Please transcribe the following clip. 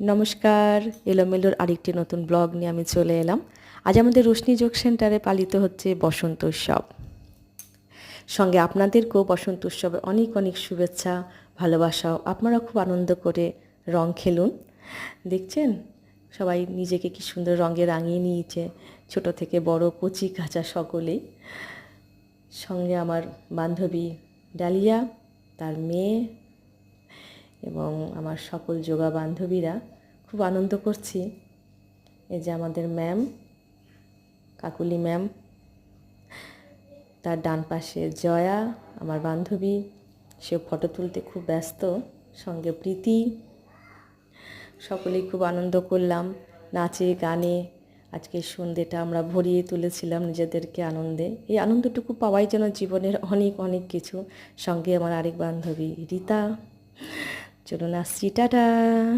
নমস্কার, এলোমেলোর আরেকটি নতুন ব্লগ নিয়ে আমি চলে এলাম। আজ আমাদের রোশনি যোগ সেন্টারে পালিত হচ্ছে বসন্ত উৎসব। সঙ্গে আপনাদেরকেও বসন্ত উৎসবে অনেক অনেক শুভেচ্ছা ভালোবাসাও আপনারা খুব আনন্দ করে রং খেলুন। দেখছেন? সবাই নিজেকে কি সুন্দর রঙে রাঙিয়ে নিয়েছে, ছোট থেকে বড়, কচি কাঁচা সকলেই। সঙ্গে আমার বান্ধবী ডালিয়া, তার মেয়ে এবং আমার সকল যোগা বান্ধবীরা খুব আনন্দ করছি। এই যে আমাদের ম্যাম, কাকুলি ম্যাম, তার ডান পাশে জয়া, আমার বান্ধবী সে ফটো তুলতে খুব ব্যস্ত, সঙ্গে প্রীতি, সকলেই খুব আনন্দ করলাম। নাচে, গানে, আজকে সন্ধ্যেটা আমরা ভরিয়ে তুলেছিলাম নিজেদেরকে আনন্দে। এই আনন্দটুকু পাওয়াই যেন জীবনের অনেক অনেক কিছু। সঙ্গে আমার আরেক বান্ধবী, রীতা। চলুন আসছি টাটা